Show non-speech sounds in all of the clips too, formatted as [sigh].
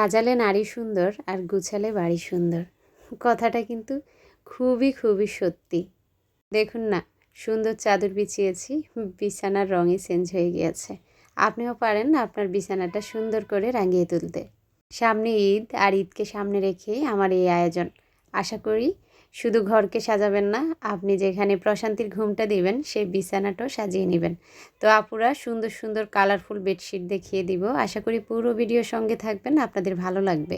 সাজালে নারী সুন্দর আর গুছালে বাড়ি সুন্দর। কথাটা কিন্তু খুবই খুবই সত্যি। দেখুন না, সুন্দর চাদর বিছিয়েছি, বিছানার রঙই চেঞ্জ হয়ে গিয়েছে। আপনিও পারেন আপনার বিছানাটা সুন্দর করে রাঙিয়ে তুলতে। সামনে ঈদ আর ঈদকে সামনে রেখেই আমার এই আয়োজন। আশা করি শুধু ঘরকে সাজাবেন না, আপনি যেখানে প্রশান্তির ঘুমটা দিবেন, সেই বিছানাটাও সাজিয়ে নেবেন। তো আপুরা, সুন্দর সুন্দর কালারফুল বেডশিট দেখিয়ে দিব। আশা করি পুরো ভিডিওর সঙ্গে থাকবেন, আপনাদের ভালো লাগবে।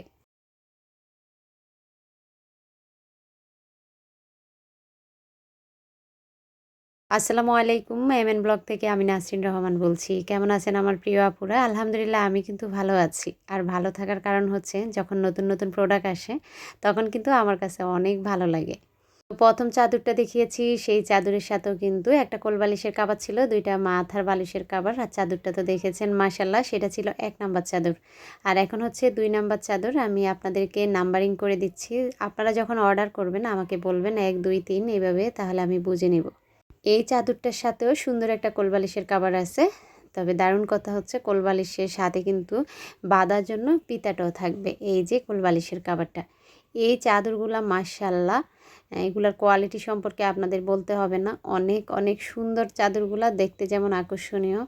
আসসালামু আলাইকুম, এম এন ব্লগ থেকে আমি নাসরিন রহমান বলছি। কেমন আছেন আমার প্রিয় আপুরা? আলহামদুলিল্লাহ, আমি কিন্তু ভালো আছি। আর ভালো থাকার কারণ হচ্ছে, যখন নতুন নতুন প্রোডাক্ট আসে, তখন কিন্তু আমার কাছে অনেক ভালো লাগে। প্রথম চাদরটা দেখিয়েছি, সেই চাদরের সাথেও কিন্তু একটা কোল বালিশের কাবার ছিল, দুইটা মাথার বালিশের কাবার। আর চাদরটা তো দেখেছেন মাসাল্লাহ সেটা ছিল এক নাম্বার চাদর। আর এখন হচ্ছে দুই নাম্বার চাদর, আমি আপনাদেরকে নাম্বারিং করে দিচ্ছি। আপনারা যখন অর্ডার করবেন, আমাকে বলবেন এক, দুই, তিন, এইভাবে, তাহলে আমি বুঝে নেব। এই চাদরটার সাথেও সুন্দর একটা কোলবালিশের কাবার আছে। তবে দারুণ কথা হচ্ছে কোলবালিশের সাথে কিন্তু বাঁধার জন্য পিতাটাও থাকবে এই যে কোলবালিশের কাবারটা এই চাদরগুলা মার্শাল্লাহ এগুলার কোয়ালিটি সম্পর্কে আপনাদের বলতে হবে না। অনেক অনেক সুন্দর চাদরগুলা, দেখতে যেমন আকর্ষণীয়।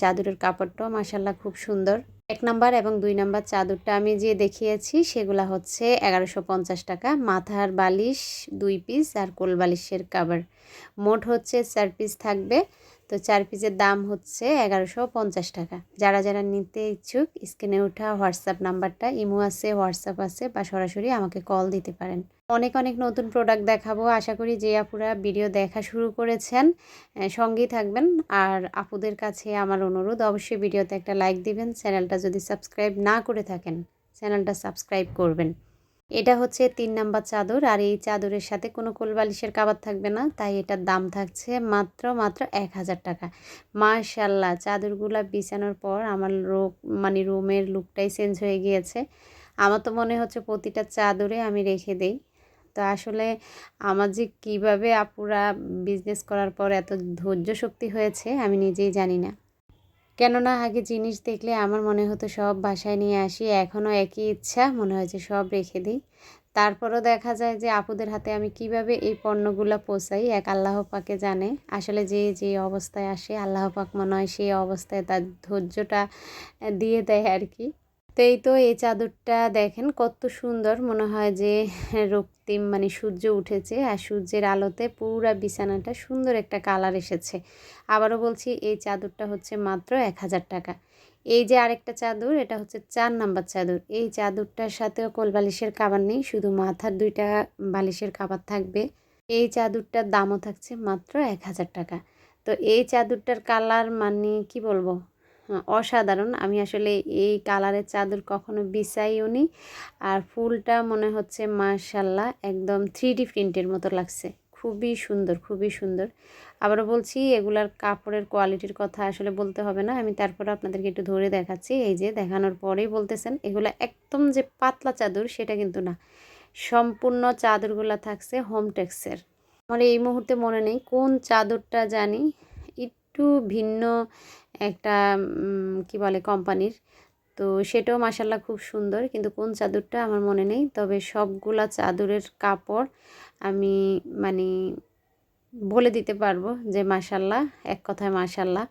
চাদরের কাপড়টাও মার্শাল্লাহ খুব সুন্দর। এক নাম্বার এবং দুই নাম্বার চাদরটা আমি যে দেখিয়েছি সেগুলা হচ্ছে এগারোশো পঞ্চাশ টাকা। মাথার বালিশ দুই পিস আর কোল বালিশের কাবার মোট হচ্ছে চার পিস থাকবে। তো চার পিসের দাম হচ্ছে এগারোশো পঞ্চাশ টাকা। যারা যারা নিতে ইচ্ছুক, স্ক্রিনে ওঠা হোয়াটসঅ্যাপ নাম্বারটা, ইমো আছে, হোয়াটসঅ্যাপ আছে বা সরাসরি আমাকে কল দিতে পারেন। অনেক অনেক নতুন প্রোডাক্ট দেখাবো। আশা করি যে আপুরা ভিডিও দেখা শুরু করেছেন সঙ্গেই থাকবেন। আর আপুদের কাছে আমার অনুরোধ, অবশ্যই ভিডিওতে একটা লাইক দিবেন। চ্যানেলটা যদি সাবস্ক্রাইব না করে থাকেন, চ্যানেলটা সাবস্ক্রাইব করবেন। এটা হচ্ছে তিন নাম্বার চাদর, আর এই চাদরের সাথে কোনো কোলবালিশের কাবার থাকবে না, তাই এটার দাম থাকছে মাত্র মাত্র এক হাজার টাকা। মাশাল্লাহ, চাদরগুলা বিছানোর পর আমার রোগ মানে রুমের লুকটাই চেঞ্জ হয়ে গিয়েছে। আমার তো মনে হচ্ছে প্রতিটা চাদরে আমি রেখে দেই। তো আসলে আমার যে কীভাবে আপুরা বিজনেস করার পর এত ধৈর্য শক্তি হয়েছে, আমি নিজেই জানি না। কেননা আগে জিনিস দেখলে আমার মনে হতো সব বাসায় নিয়ে আসি এখনও একই ইচ্ছা, মনে হয় যে সব রেখে দিই। তারপরও দেখা যায় যে আপুদের হাতে আমি কীভাবে এই পণ্যগুলো পোষাই, এক আল্লাহ পাকে জানে। আসলে যে যে অবস্থায় আসে, আল্লাহ পাক মনে হয় সেই অবস্থায় তার ধৈর্যটা দিয়ে দেয় আর কি। তো এই তো এই চাদরটা দেখেন কত সুন্দর। মনে হয় যে রক্তিম মানে সূর্য উঠেছে আর সূর্যের আলোতে পুরা বিছানাটা সুন্দর একটা কালার এসেছে। আবারও বলছি, এই চাদরটা হচ্ছে মাত্র এক হাজার টাকা। এই যে আরেকটা চাদর, এটা হচ্ছে চার নাম্বার চাদর। এই চাদরটার সাথেও কোল বালিশের কাবার নেই, শুধু মাথার দুইটা বালিশের কাবার থাকবে। এই চাদরটার দামও থাকছে মাত্র এক হাজার টাকা। তো এই চাদরটার কালার মানে কি বলব? অসাধারণ। আমি আসলে এই কালারের চাদর কখনো বিছাইও নি। আর ফুলটা মনে হচ্ছে মার্শাল্লাহ একদম থ্রি ডি প্রিন্টের মতো লাগছে। খুবই সুন্দর খুবই সুন্দর। আবারও বলছি, এগুলার কাপড়ের কোয়ালিটির কথা আসলে বলতে হবে না। আমি তারপরে আপনাদেরকে একটু ধরে দেখাচ্ছি। এই যে দেখানোর পরেই বলতেছেন, এগুলো একদম যে পাতলা চাদর সেটা কিন্তু না। সম্পূর্ণ চাদরগুলো থাকছে হোম টেক্সের আমার এই মুহূর্তে মনে নেই কোন চাদরটা জানি একটু ভিন্ন একটা কি বলে কোম্পানির। তো সেটাও মাসাল্লাহ খুব সুন্দর, কিন্তু কোন চাদরটা আমার মনে নেই। তবে সবগুলা চাদরের কাপড় আমি মানে বলে দিতে পারব যে মাসাল্লাহ এক কথায় মাসাল্লাহ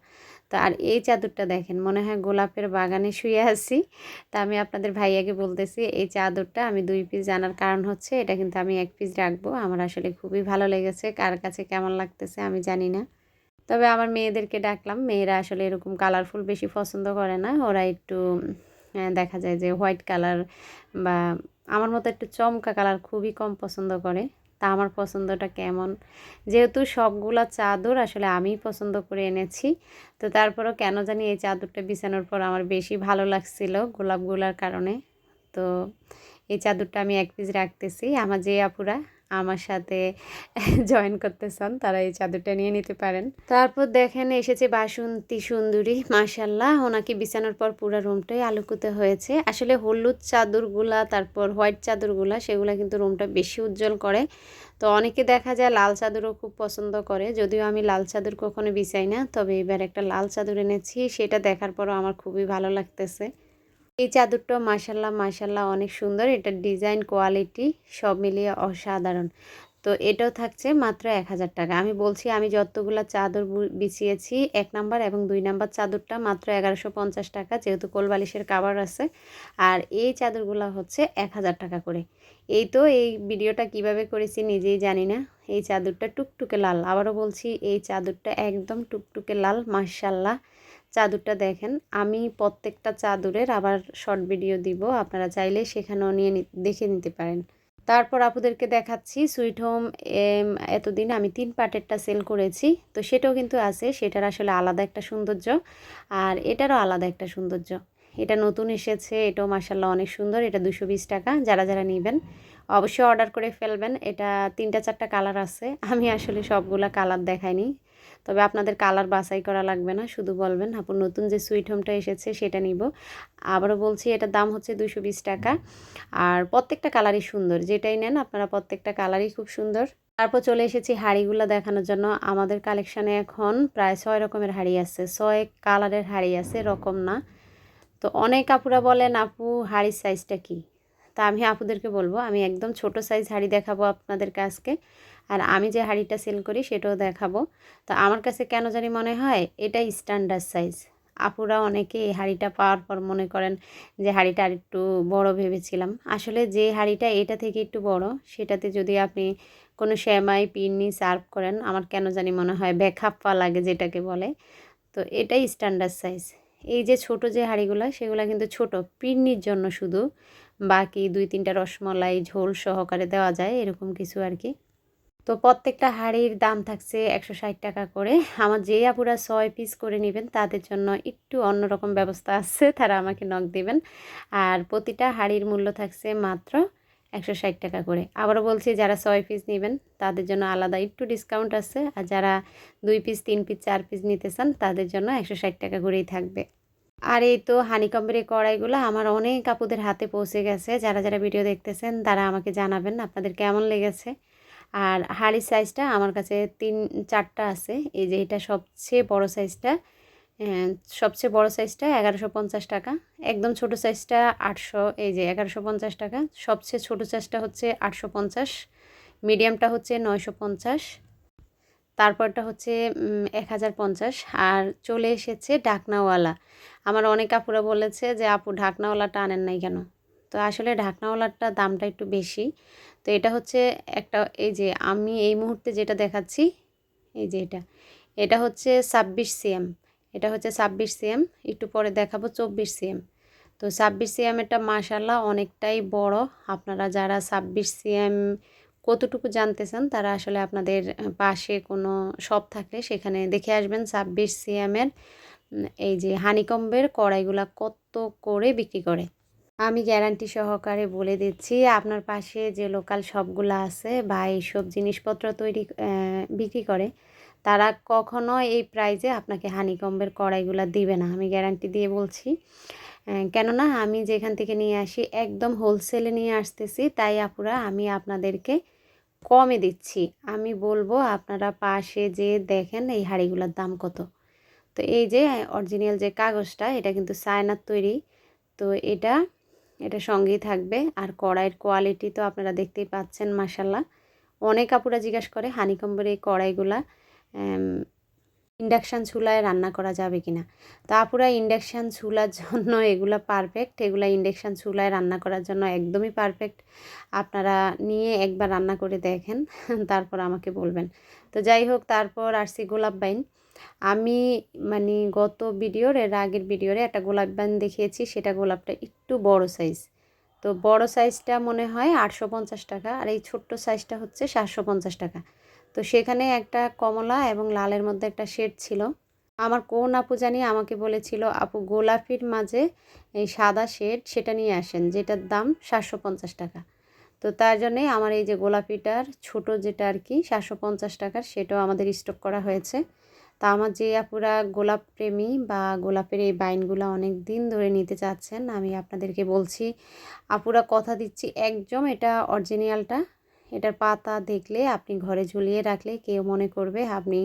তো আর এই চাদরটা দেখেন, মনে হয় গোলাপের বাগানে শুয়ে আছি। তা আমি আপনাদের ভাইয়াকে বলতেছি, এই চাদরটা আমি দুই পিস জানার কারণ হচ্ছে, এটা কিন্তু আমি এক পিস রাখব। আমার আসলে খুবই ভালো লেগেছে, কার কাছে কেমন লাগতেছে আমি জানি না। তবে আমার মেয়েদেরকে ডাকলাম। মেয়েরা আসলে এরকম কালারফুল বেশি পছন্দ করে না। ওরা একটু দেখা যায় যে হোয়াইট কালার বা আমার মতো একটু চমকা কালার খুবই কম পছন্দ করে। তা আমার পছন্দটা কেমন? যেহেতু সবগুলা চাদর আসলে আমি পছন্দ করে এনেছি। তো তারপরও কেন জানি এই চাদরটা বিছানোর পর আমার বেশি ভালো লাগছিল গোলাপগুলার কারণে। তো এই চাদরটা আমি এক পিস রাখতেছি। আমার যে আপুরা আমার সাথে জয়েন করতে চান তারা এই চাদরটা নিয়ে নিতে পারেন। তারপর দেখেন, এসেছে বাসন্তী সুন্দরী মাসাল্লাহ ওনাকে বিছানোর পর পুরো রুমটাই আলোকিত হয়েছে। আসলে হলুদ চাদরগুলা, তারপর হোয়াইট চাদরগুলা, সেগুলো কিন্তু রুমটা বেশি উজ্জ্বল করে। তো অনেকে দেখা যায় লাল চাদরও খুব পছন্দ করে, যদিও আমি লাল চাদর কখনো বিছাই না, তবে এবার একটা লাল চাদর এনেছি, সেটা দেখার পরও আমার খুবই ভালো লাগতেছে। এই চাদরটা মাসাল্লাহ মাসাল্লাহ অনেক সুন্দর। এটার ডিজাইন, কোয়ালিটি সব মিলিয়ে অসাধারণ। তো এটাও থাকছে মাত্র এক হাজার টাকা। আমি বলছি, আমি যতগুলো চাদর বিছিয়েছি, এক নাম্বার এবং দুই নাম্বার চাদরটা মাত্র এগারোশো পঞ্চাশ টাকা, যেহেতু কোলবালিশের কাবার আছে। আর এই চাদরগুলো হচ্ছে এক হাজার টাকা করে। এই তো, এই ভিডিওটা কীভাবে করেছি নিজেই জানি না। এই চাদরটা টুকটুকে লাল। আবারও বলছি, এই চাদরটা একদম টুকটুকে লাল মার্শাল্লাহ চাদরটা দেখেন। আমি প্রত্যেকটা চাদরের আবার শর্ট ভিডিও দিব। আপনারা চাইলে সেখানেও নিয়ে দেখে নিতে পারেন। তারপর আপুদেরকে দেখাচ্ছি সুইট হোম এতদিন আমি তিন পার্টেরটা সেল করেছি। তো সেটাও কিন্তু আছে। সেটার আসলে আলাদা একটা সৌন্দর্য। আর এটারও আলাদা একটা সৌন্দর্য। এটা নতুন এসেছে। এটাও মাসাল্লাহ অনেক সুন্দর। এটা দুশো বিশ টাকা। যারা যারা নেবেন, অবশ্যই অর্ডার করে ফেলবেন। এটা তিনটা, চারটা কালার আছে। আমি আসলে সবগুলা কালার দেখাইনি। তবে আপনাদের কালার বাছাই করা লাগবে না, শুধু বলবেন, আপু, নতুন যে সুইট হোমটা এসেছে সেটা নিব। আবারও বলছি এটার দাম হচ্ছে দুশো টাকা। আর প্রত্যেকটা কালারই সুন্দর, যেটাই নেন আপনারা প্রত্যেকটা কালারই খুব সুন্দর। তারপর চলে এসেছি হাড়িগুলো দেখানোর জন্য। আমাদের কালেকশানে এখন প্রায় ছয় রকমের হাড়ি আছে, ছয় কালারের হাড়ি আছে রকম না। তো অনেক আপুরা বলেন, আপু, হাড়ির সাইজটা কি? তা আমি আপুদেরকে বলব, আমি একদম ছোট সাইজ হাড়ি দেখাবো আপনাদের কাছকে আর আমি যে হাঁড়িটা সেল করি সেটাও দেখাবো। তো আমার কাছে কেন জানি মনে হয় এটাই স্ট্যান্ডার্ড সাইজ আপুরা অনেকে এই হাঁড়িটা পাওয়ার পর মনে করেন যে হাঁড়িটা আর একটু বড় ভেবেছিলাম। আসলে যে হাঁড়িটা এটা থেকে একটু বড়, সেটাতে যদি আপনি কোনো শ্যামাই পিন্নি সার্ভ করেন, আমার কেন জানি মনে হয় ব্যাখাপ্পা লাগে যেটাকে বলে। তো এটাই স্ট্যান্ডার্ড সাইজ এই যে ছোট যে হাঁড়িগুলো, সেগুলো কিন্তু ছোট, পিন্নির জন্য শুধু। বাকি দুই তিনটা রসমলাই ঝোল সহকারে দেওয়া যায়, এরকম কিছু আর কি। তো প্রত্যেকটা হাঁড়ির দাম থাকছে একশো ষাট টাকা করে। আমার যে আপুরা ছয় পিস করে নেবেন, তাদের জন্য একটু অন্যরকম ব্যবস্থা আছে, তারা আমাকে নখ দেবেন। আর প্রতিটা হাঁড়ির মূল্য থাকছে মাত্র একশো ষাট টাকা করে। আবারও বলছি, যারা ছয় পিস নেবেন, তাদের জন্য আলাদা একটু ডিসকাউন্ট আছে। আর যারা দুই পিস, তিন পিস, চার পিস নিতে চান, তাদের জন্য একশো ষাট টাকা করেই থাকবে। আর এই তো হানিকম্বের এই কড়াইগুলো আমার অনেক আপুদের হাতে পৌঁছে গেছে। যারা যারা ভিডিও দেখতেছেন, তারা আমাকে জানাবেন আপনাদের কেমন লেগেছে। আর হাড়ির সাইজটা আমার কাছে তিন, চারটা আছে। এই যে এটা সবচেয়ে বড় সাইজটা সবচেয়ে বড় সাইজটা এগারোশো পঞ্চাশ টাকা। একদম ছোট সাইজটা আটশো, এই যে এগারোশো পঞ্চাশ টাকা। সবচেয়ে ছোট সাইজটা হচ্ছে আটশো পঞ্চাশ মিডিয়ামটা হচ্ছে নয়শো পঞ্চাশ। তারপরটা হচ্ছে এক হাজার পঞ্চাশ। আর চলে এসেছে ঢাকনাওয়ালা। আমার অনেক আপুরা বলেছে যে, আপু, ঢাকনাওয়ালাটা আনেন নাই কেন? তো আসলে ঢাকনাওয়ালাটা দামটা একটু বেশি। তো এটা হচ্ছে একটা, এই যে আমি এই মুহূর্তে যেটা দেখাচ্ছি, এই যে এটা এটা হচ্ছে ছাব্বিশ সিএম, এটা হচ্ছে ছাব্বিশ সিএম, একটু পরে দেখাবো চব্বিশ সিএম। তো ছাব্বিশ সিএমেরটা মাসাল্লাহ অনেকটাই বড়। আপনারা যারা ছাব্বিশ সিএম কতটুকু জানতে চান তারা আসলে আপনাদের পাশে কোনো শপ থাকলে সেখানে দেখে আসবেন ছাব্বিশ সিএমের এই যে হানিকম্বের কড়াইগুলা কত করে বিক্রি করে। আমি গ্যারান্টি সহকারে বলে দিচ্ছি, আপনার পাশে যে লোকাল শপগুলো আছে বা এইসব জিনিসপত্র তৈরি বিক্রি করে, তারা কখনো এই প্রাইজে আপনাকে হানিকম্বের কড়াইগুলো দিবে না। আমি গ্যারান্টি দিয়ে বলছি কেননা আমি যেখান থেকে নিয়ে আসি একদম হোলসেলে নিয়ে আসতেছি, তাই আপুরা আমি আপনাদেরকে কমে দিচ্ছি। আমি বলব আপনারা পাশে যে দেখেন এই হাঁড়িগুলোর দাম কত। তো এই যে অরিজিনাল যে কাগজটা, এটা কিন্তু সায়নার তৈরি, তো এটা এটা সঙ্গেই থাকবে। আর কড়াইয়ের কোয়ালিটি তো আপনারা দেখতেই পাচ্ছেন মাসাল্লাহ অনেক কাপড়া জিজ্ঞাসা করে হানিকম্বের এই কড়াইগুলা ইন্ডাকশান চুলায় রান্না করা যাবে কি না তা আপুরা ইন্ডাকশান চুলার জন্য এগুলো পারফেক্ট এগুলো ইন্ডাকশান চুলায় রান্না করার জন্য একদমই পারফেক্ট আপনারা নিয়ে একবার রান্না করে দেখেন, তারপর আমাকে বলবেন। তো যাই হোক, তারপর আসছি গোলাপ বাইন। আমি মানে গত ভিডিওর, এর আগের ভিডিওরে একটা গোলাপ বাইন দেখিয়েছি, সেটা গোলাপটা একটু বড় সাইজ তো বড় সাইজটা মনে হয় আটশো পঞ্চাশ টাকা, আর এই ছোট্ট সাইজটা হচ্ছে সাতশো পঞ্চাশ টাকা। তো সেখানে একটা কমলা এবং লালের মধ্যে একটা শেড ছিল। আমার কোন আপু জানি আমাকে বলেছিল, আপু, গোলাপির মাঝে এই সাদা শেড সেটা নিয়ে আসেন, যেটার দাম সাতশো পঞ্চাশ টাকা। তো তার জন্যে আমার এই যে গোলাপিটার ছোট যেটা আর কি, সাতশো পঞ্চাশ টাকার, সেটাও আমাদের স্টক করা হয়েছে। তা আমার যে আপুরা গোলাপ প্রেমী বা গোলাপের এই বাইনগুলো অনেক দিন ধরে নিতে চাচ্ছেন, আমি আপনাদেরকে বলছি, আপুরা কথা দিচ্ছি একদম এটা অরিজিনালটা এটার পাতা দেখলে, আপনি ঘরে ঝুলিয়ে রাখলে কেউ মনে করবে আপনি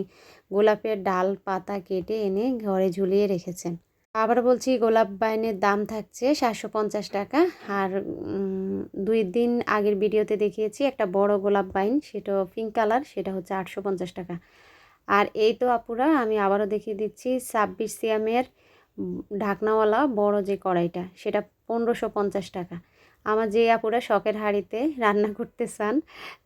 গোলাপের ডাল পাতা কেটে এনে ঘরে ঝুলিয়ে রেখেছেন। আবার বলছি, গোলাপ বাইনের দাম থাকছে সাতশো পঞ্চাশ টাকা আর দুই দিন আগের ভিডিওতে দেখিয়েছি একটা বড় গোলাপ বাইন সেটা পিঙ্ক কালার সেটা হচ্ছে আটশো পঞ্চাশ টাকা। আর এই তো আপুরা, আমি আবারও দেখিয়ে দিচ্ছি, ছাব্বিশ সিএমের ঢাকনাওয়ালা বড় যে কড়াইটা, সেটা পনেরোশো পঞ্চাশ টাকা। আমার যে আপুরা শখের হাঁড়িতে রান্না করতে চান,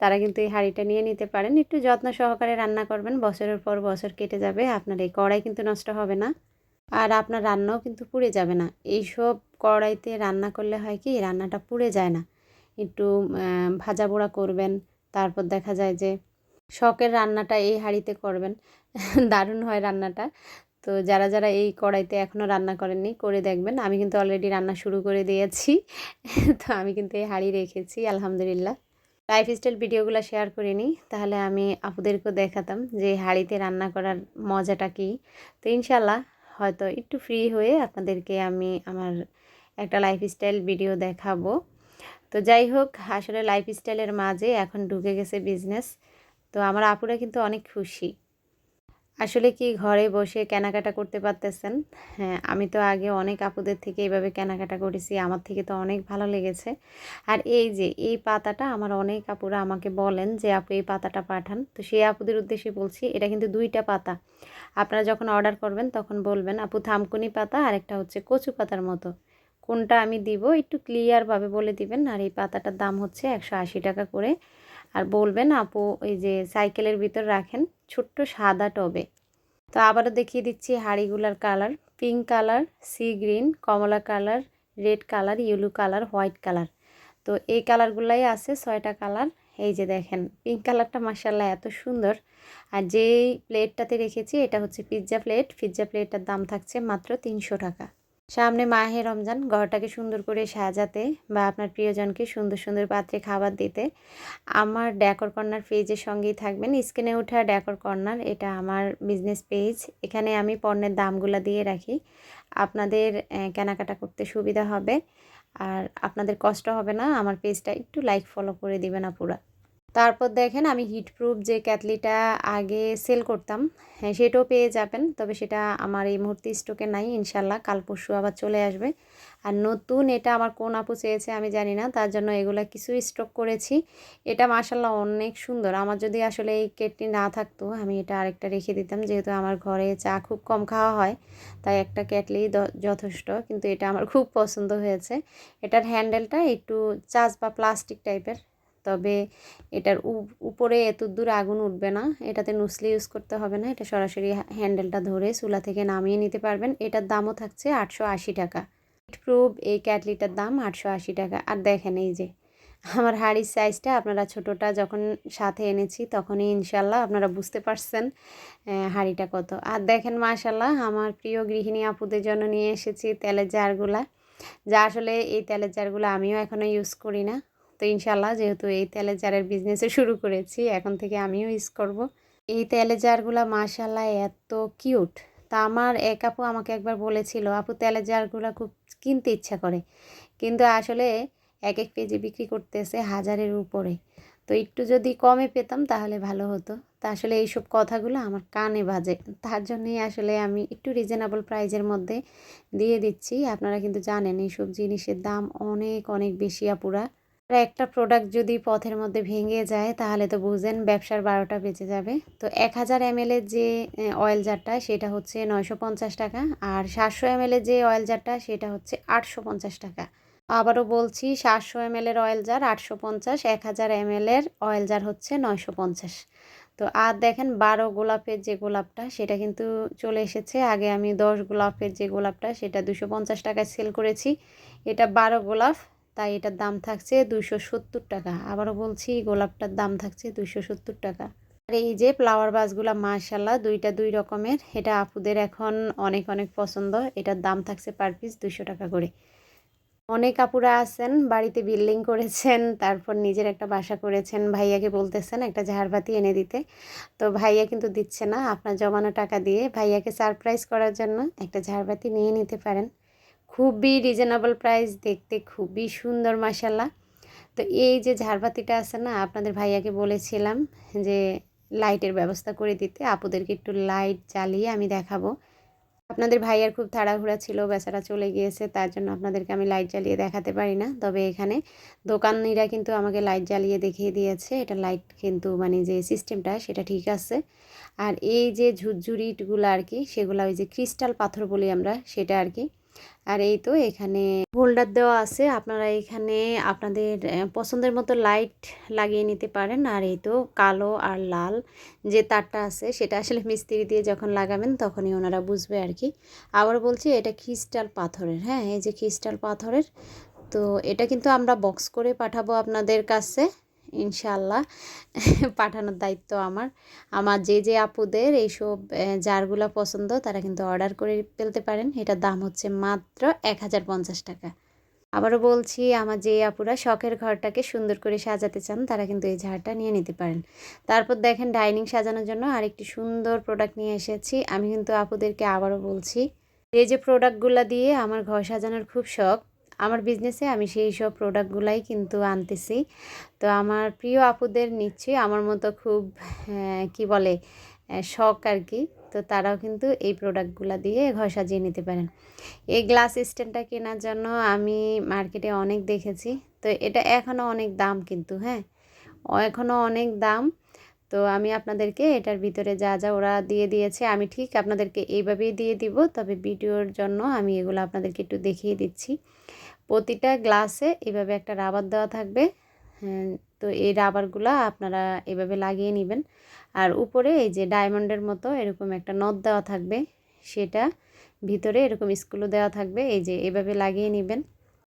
তারা কিন্তু এই হাঁড়িটা নিয়ে নিতে পারেন। একটু যত্ন সহকারে রান্না করবেন, বছরের পর বছর কেটে যাবে, আপনার এই কড়াই কিন্তু নষ্ট হবে না। আর আপনার রান্নাও কিন্তু পুড়ে যাবে না। এইসব কড়াইতে রান্না করলে হয় কি, রান্নাটা পুড়ে যায় না। একটু ভাজা পোড়া করবেন, তারপর দেখা যায় যে শখের রান্নাটা এই হাঁড়িতে করবেন। [laughs] দারুণ হয় রান্নাটা। তো যারা যারা এই কড়াইতে এখনও রান্না করেননি, করে দেখবেন। আমি কিন্তু অলরেডি রান্না শুরু করে দিয়েছি। [laughs] তো আমি কিন্তু এই হাঁড়ি রেখেছি, আলহামদুলিল্লাহ। লাইফ স্টাইল ভিডিওগুলো শেয়ার করিনি। তাহলে আমি আপুদেরকেও দেখাতাম যে হাঁড়িতে রান্না করার মজাটা কী। তো ইনশাল্লাহ হয়তো একটু ফ্রি হয়ে আপনাদেরকে আমি আমার একটা লাইফস্টাইল ভিডিও দেখাবো। তো যাই হোক, আসলে লাইফস্টাইলের মাঝে এখন ঢুকে গেছে বিজনেস তো আমার আপুরা কিন্তু অনেক খুশি। আসলে কি ঘরে বসে কেনাকাটা করতে পারতেছেন? হ্যাঁ আমি তো আগে অনেক আপুদের থেকে এইভাবে কেনাকাটা করেছি, আমার থেকে তো অনেক ভালো লেগেছে। আর এই যে, এই পাতাটা আমার অনেক আপুরা আমাকে বলেন যে আপু এই পাতাটা পাঠান। তো সেই আপুদের উদ্দেশ্যে বলছি, এটা কিন্তু দুইটা পাতা। আপনারা যখন অর্ডার করবেন, তখন বলবেন, আপু, থামকুনি পাতা আর একটা হচ্ছে কচু পাতার মতো। কোনটা আমি দিব? একটু ক্লিয়ারভাবে বলে দিবেন। আর এই পাতাটার দাম হচ্ছে একশো আশি টাকা করে। আর বলবেন, আপু ওই যে সাইকেলের ভিতর রাখেন ছোট্ট সাদা টবে। তো আবারও দেখিয়ে দিচ্ছি হাঁড়িগুলার colour. Pink colour, sea green, কমলা colour, red colour, yellow colour, white colour. তো এই কালারগুলাই আছে ছয়টা কালার। এই যে দেখেন, পিঙ্ক কালারটা মাসাল্লাহ এত সুন্দর। আর যেই প্লেটটাতে রেখেছি, এটা হচ্ছে পিৎজা প্লেট। পিৎজা প্লেটটার দাম থাকছে মাত্র তিনশো টাকা। সামনে মাহে রমজান, ঘরটাকে সুন্দর করে সাজাতে বা আপনার প্রিয়জনকে সুন্দর সুন্দর পাত্রে খাবার দিতে। আমার ড্যাকর কর্নার পেজের সঙ্গেই থাকবেন। স্ক্রিনে ওঠা ড্যাকর কর্নার, এটা আমার বিজনেস পেজ। এখানে আমি পণ্যের দামগুলো দিয়ে রাখি। আপনাদের কেনাকাটা করতে সুবিধা হবে। আর আপনাদের কষ্ট হবে না। আমার পেজটা একটু লাইক ফলো করে দিবেন আপুরা। তারপর দেখেন আমি হিটপ্রুফ যে ক্যাটলিটা আগে সেল করতাম হ্যাঁ সেটাও পেয়ে যাবেন। তবে সেটা আমার এই মুহূর্তে স্টকে নাই ইনশাল্লাহ কাল পরশু আবার চলে আসবে। আর নতুন এটা আমার কোন আপু চেয়েছে আমি জানি না, তার জন্য এগুলা কিছু স্টক করেছি। এটা মাসাল্লাহ অনেক সুন্দর। আমার যদি আসলে এই কেটলি না থাকতো, আমি এটা আরেকটা রেখে দিতাম। যেহেতু আমার ঘরে চা খুব কম খাওয়া হয়, তাই একটা কেটলি যথেষ্ট। কিন্তু এটা আমার খুব পছন্দ হয়েছে। এটার হ্যান্ডেলটা একটু চার্জ বা প্লাস্টিক টাইপের। তবে এটার উপ- উপরে এত দূর আগুন উঠবে না। এটাতে নুসলি ইউজ করতে হবে না। এটা সরাসরি হ্যান্ডেলটা ধরে চুলা থেকে নামিয়ে নিতে পারবেন। এটার দামও থাকছে আটশো আশি টাকা। প্রুফ এই ক্যাটলিটার দাম আটশো আশি টাকা। আর দেখেন এই যে, আমার হাড়ির সাইজটা আপনারা ছোটোটা যখন সাথে এনেছি তখনই ইনশাল্লাহ আপনারা বুঝতে পারছেন হাঁড়িটা কত। আর দেখেন মাশাল্লাহ আমার প্রিয় গৃহিণী আপুদের জন্য নিয়ে এসেছি তেলের জারগুলা। যা আসলে এই তেলের জারগুলো আমিও এখনও ইউজ করি না। তো ইনশাল্লাহ যেহেতু এই তেলের জারের বিজনেসে শুরু করেছি, এখন থেকে আমিও ইউজ করব। এই তেলের জারগুলো মাশাল্লাহ এত কিউট তা আমার এক আপু আমাকে একবার বলেছিল, আপু, তেলের জারগুলো খুব কিনতে ইচ্ছা করে। কিন্তু আসলে এক এক পেজে বিক্রি করতেছে হাজারের উপরে। তো একটু যদি কমে পেতাম তাহলে ভালো হতো। তা আসলে এইসব কথাগুলো আমার কানে বাজে। তার জন্যই আসলে আমি একটু রিজনেবল প্রাইজের মধ্যে দিয়ে দিচ্ছি। আপনারা কিন্তু জানেন এইসব জিনিসের দাম অনেক অনেক বেশি আপুরা। আর একটা প্রোডাক্ট যদি পথের মধ্যে ভেঙে যায়, তাহলে তো বুঝেন ব্যবসার বারোটা বেঁচে যাবে। তো এক হাজার এমএলের যে অয়েল জারটা সেটা হচ্ছে নয়শো পঞ্চাশ টাকা। আর সাতশো এমএলের যে অয়েল জারটা সেটা হচ্ছে আটশো পঞ্চাশ টাকা। আবারও বলছি, সাতশো এমএলের অয়েল জার আটশো পঞ্চাশ, এক হাজার এমএলের অয়েল জার হচ্ছে নয়শো পঞ্চাশ। তো আর দেখেন বারো গোলাপের যে গোলাপটা, সেটা কিন্তু চলে এসেছে। আগে আমি দশ গোলাপের যে গোলাপটা, সেটা দুশো পঞ্চাশ টাকায় সেল করেছি। এটা বারো গোলাপ তাই এটার দাম থাকছে দুশো সত্তর টাকা। আবারও বলছি, গোলাপটার দাম থাকছে দুশো সত্তর টাকা। আর এই যে ফ্লাওয়ার বাসগুলো মাশাল্লাহ দুইটা দুই রকমের, এটা আপুদের এখন অনেক অনেক পছন্দ। এটার দাম থাকছে পার পিস দুশো টাকা করে। অনেক আপুরা আছেন, বাড়িতে বিল্ডিং করেছেন, তারপর নিজের একটা বাসা করেছেন, ভাইয়াকে বলতেছেন একটা ঝাড়বাতি এনে দিতে। তো ভাইয়া কিন্তু দিচ্ছে না, আপনার জমানো টাকা দিয়ে। ভাইয়াকে সারপ্রাইজ করার জন্য একটা ঝাড়বাতি নিয়ে নিতে পারেন। খুবই রিজনেবল প্রাইস দেখতে খুবই সুন্দর মাসাল্লাহ তো এই যে ঝাড়বাতিটা আছে না, আপনাদের ভাইয়াকে বলেছিলাম যে লাইটের ব্যবস্থা করে দিতে, আপুদেরকে একটু লাইট জ্বালিয়ে আমি দেখাবো। আপনাদের ভাইয়ার খুব তাড়াহুড়া ছিল, বেচারা চলে গিয়েছে, তার জন্য আপনাদেরকে আমি লাইট জ্বালিয়ে দেখাতে পারি না। তবে এখানে দোকানিরা কিন্তু আমাকে লাইট জ্বালিয়ে দেখিয়ে দিয়েছে, এটা লাইট কিন্তু মানে যে সিস্টেমটা সেটা ঠিক আছে। আর এই যে ঝুরঝুরিগুলো আর কি, সেগুলো ওই যে ক্রিস্টাল পাথর বলি আমরা, সেটা আর কি আর এই তো এখানে হোল্ডার দেওয়া আছে। আপনারা এখানে আপনাদের পছন্দের মতো লাইট লাগিয়ে নিতে পারেন। আর এই তো কালো আর লাল যে তারটা আছে, সেটা আসলে মিস্ত্রি দিয়ে যখন লাগাবেন তখনই ওনারা বুঝবে আর কি। আবার বলছি, এটা ক্রিস্টাল পাথরের হ্যাঁ এই যে ক্রিস্টাল পাথরের, তো এটা কিন্তু আমরা বক্স করে পাঠাবো আপনাদের কাছে। ইনশাল্লাহ পাঠানোর দায়িত্ব আমার। আমার যে যে আপুদের এইসব জারগুলো পছন্দ, তারা কিন্তু অর্ডার করে ফেলতে পারেন। এটার দাম হচ্ছে মাত্র এক হাজার পঞ্চাশ টাকা। আবারও বলছি, আমার যে আপুরা শখের ঘরটাকে সুন্দর করে সাজাতে চান, তারা কিন্তু এই ঝাড়টা নিয়ে নিতে পারেন। তারপর দেখেন, ডাইনিং সাজানোর জন্য আরেকটি সুন্দর প্রোডাক্ট নিয়ে এসেছি। আমি কিন্তু আপুদেরকে আবারও বলছি এই যে প্রোডাক্টগুলো দিয়ে আমার ঘর সাজানোর খুব শখ আমার বিজনেসে আমি সেই সব প্রোডাক্টগুলাই কিন্তু আনতেছি। তো আমার প্রিয় আপুদের নিচ্ছি আমার মতো খুব কি বলে শখ আর কি তো তারাও কিন্তু এই প্রোডাক্টগুলো দিয়ে ঘর সাজিয়ে নিতে পারেন। এই গ্লাস স্ট্যান্ডটা কেনার জন্য আমি মার্কেটে অনেক দেখেছি। তো এটা এখনও অনেক দাম কিন্তু হ্যাঁ এখনও অনেক দাম। তো আমি আপনাদেরকে এটার ভিতরে যা যা ওরা দিয়ে দিয়েছে, আমি ঠিক আপনাদেরকে এইভাবেই দিয়ে দিব। তবে ভিডিওর জন্য আমি এগুলো আপনাদেরকে একটু দেখিয়ে দিচ্ছি। প্রতিটা গ্লাসে এভাবে একটা রাবার দেওয়া থাকবে। হ্যাঁ, তো এই রাবারগুলো আপনারা এভাবে লাগিয়ে নেবেন। আর উপরে এই যে ডায়মন্ডের মতো এরকম একটা নদ দেওয়া থাকবে সেটা ভিতরে এরকম স্কুলও দেওয়া থাকবে। এই যে এভাবে লাগিয়ে নেবেন।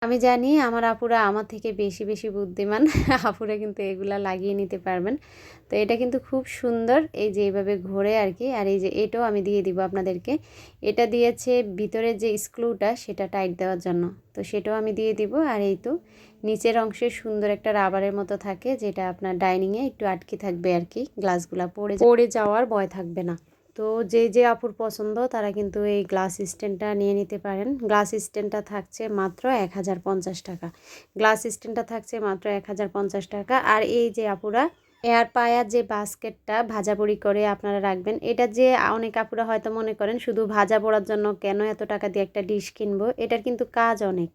আমি জানি আমার আপুরা আমার থেকে বেশি বেশি বুদ্ধিমান। [laughs] আপুরা কিন্তু এগুলা লাগিয়ে নিতে পারবেন। তো এটা কিন্তু খুব সুন্দর এই যে এইভাবে ঘোরে আর কি আর এই যে এটাও আমি দিয়ে দিব আপনাদেরকে। এটা দিয়েছে ভিতরে যে স্ক্রুটা, সেটা টাইট দেওয়ার জন্য। তো সেটাও আমি দিয়ে দিব। আর এই তো নিচের অংশে সুন্দর একটা রাবারের মতো থাকে, যেটা আপনার ডাইনিংয়ে একটু আটকে থাকবে আর কি গ্লাসগুলা পড়ে পড়ে যাওয়ার ভয় থাকবে না। তো যে যে আপুর পছন্দ, তারা কিন্তু এই গ্লাস স্ট্যান্ডটা নিয়ে নিতে পারেন। গ্লাস স্ট্যান্ডটা থাকছে মাত্র এক হাজার পঞ্চাশ টাকা। গ্লাস স্ট্যান্ডটা থাকছে মাত্র এক হাজার পঞ্চাশ টাকা। আর এই যে আপুরা, এয়ার পায়ার যে বাস্কেটটা ভাজা বড়ি করে আপনারা রাখবেন, এটা যে অনেক আপুরা হয়তো মনে করেন, শুধু ভাজা পড়ার জন্য কেন এত টাকা দিয়ে একটা ডিশ কিনবো? এটার কিন্তু কাজ অনেক।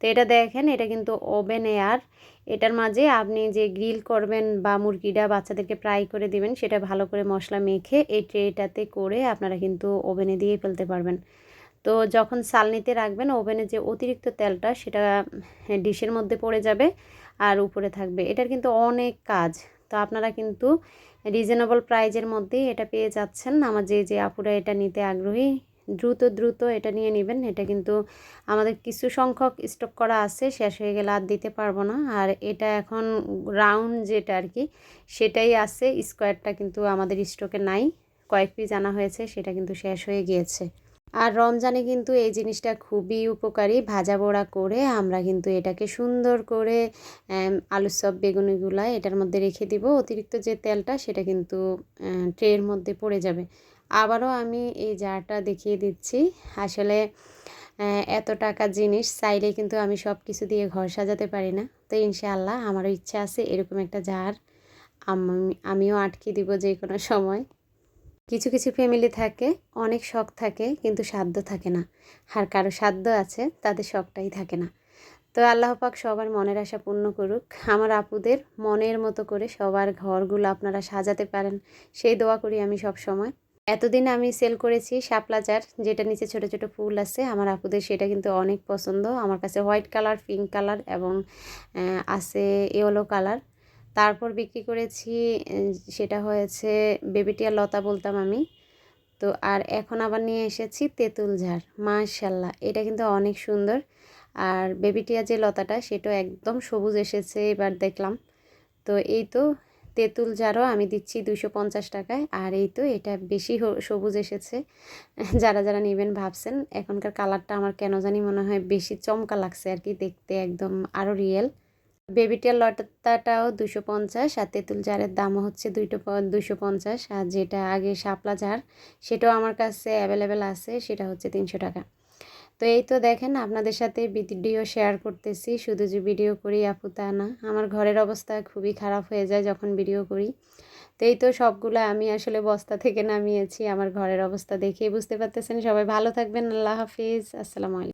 তো এটা দেখেন, এটা কিন্তু ওভেন এয়ার এটার মাঝে আপনি যে গ্রিল করবেন বা মুরগিটা বাচ্চাদেরকে ফ্রাই করে দিবেন, সেটা ভালো করে মশলা মেখে এই ট্রেটাতে করে আপনারা কিন্তু ওভেনে দিয়ে ফেলতে পারবেন। তো যখন সালনিতে রাখবেন ওভেনে যে অতিরিক্ত তেলটা, সেটা ডিশের মধ্যে পড়ে যাবে আর উপরে থাকবে। এটার কিন্তু অনেক কাজ। তো আপনারা কিন্তু রিজনেবল প্রাইজের মধ্যেই এটা পেয়ে যাচ্ছেন। আমার যে যে আপুরা এটা নিতে আগ্রহী দ্রুত দ্রুত এটা নিয়ে নেবেন। এটা কিন্তু আমাদের কিছু সংখ্যক স্টক করা আছে, শেষ হয়ে গেলে আর দিতে পারব না। আর এটা এখন রাউন্ড যেটা আর কি সেটাই আছে। স্কোয়ারটা কিন্তু আমাদের স্টকে নাই। কয়েক পিস আনা হয়েছে, সেটা কিন্তু শেষ হয়ে গিয়েছে। আর রমজানে কিন্তু এই জিনিসটা খুবই উপকারী। ভাজা বড়া করে আমরা কিন্তু এটাকে সুন্দর করে আলুর সব বেগুনিগুলা এটার মধ্যে রেখে দিব। অতিরিক্ত যে তেলটা, সেটা কিন্তু ট্রের মধ্যে পড়ে যাবে। আবারও আমি এই জারটা দেখিয়ে দিচ্ছি। আসলে এত টাকা জিনিস চাইলে কিন্তু আমি সব কিছু দিয়ে ঘর সাজাতে পারি না। তো ইনশাআল্লাহ আমারও ইচ্ছা আছে এরকম একটা জার আমিও আটকে দিব যে কোনো সময়। কিছু কিছু ফ্যামিলি থাকে, অনেক শখ থাকে কিন্তু সাধ্য থাকে না। আর কারও সাধ্য আছে, তাদের শখটাই থাকে না। তো আল্লাহ পাক সবার মনের আশা পূর্ণ করুক। আমার আপুদের মনের মতো করে সবার ঘরগুলো আপনারা সাজাতে পারেন। সেই দোয়া করি আমি সব সময় এতদিন আমি সেল করেছি শাপলা চার যেটা নিচে ছোট ছোট ফুল আছে, আমার আপুদের সেটা কিন্তু অনেক পছন্দ। আমার কাছে হোয়াইট কালার পিঙ্ক কালার এবং আছে ইয়েলো কালার তারপর বিক্রি করেছি সেটা হয়েছে বেবিটিয়া লতা বলতাম আমি। তো আর এখন আবার নিয়ে এসেছি তেঁতুল ঝাড় মাশাল্লাহ এটা কিন্তু অনেক সুন্দর। আর বেবিটিয়া যে লতাটা, সেটাও একদম সবুজ এসেছে এবার দেখলাম। তো এই তো তেঁতুল জারও আমি দিচ্ছি দুশো পঞ্চাশ টাকায়। আর এই তো এটা বেশি সবুজ এসেছে। [laughs] যারা যারা নেবেন ভাবছেন, এখনকার কালারটা আমার কেন জানি মনে হয় বেশি চমকা লাগছে আর কি দেখতে একদম আরও রিয়েল। বেবিটিয়ার লটাটাও দুশো পঞ্চাশ আর তেঁতুল জারের দামও হচ্ছে দুইটো দুশো পঞ্চাশ। আর যেটা আগে শাপলা জার, সেটাও আমার কাছে অ্যাভেলেবেল আছে, সেটা হচ্ছে তিনশো টাকা। তো এই তো দেখেন আপনাদের সাথে ভিডিও শেয়ার করতেছি। শুধু যে ভিডিও করি, আপু তা না। আমার ঘরের অবস্থা খুবই খারাপ হয়ে যায় যখন ভিডিও করি। তো এই তো সবগুলো আমি আসলে বস্তা থেকে নামিয়েছি। আমার ঘরের অবস্থা দেখেই বুঝতে পারতেছেন। সবাই ভালো থাকবেন। আল্লাহ হাফিজ। আসসালামু আলাইকুম।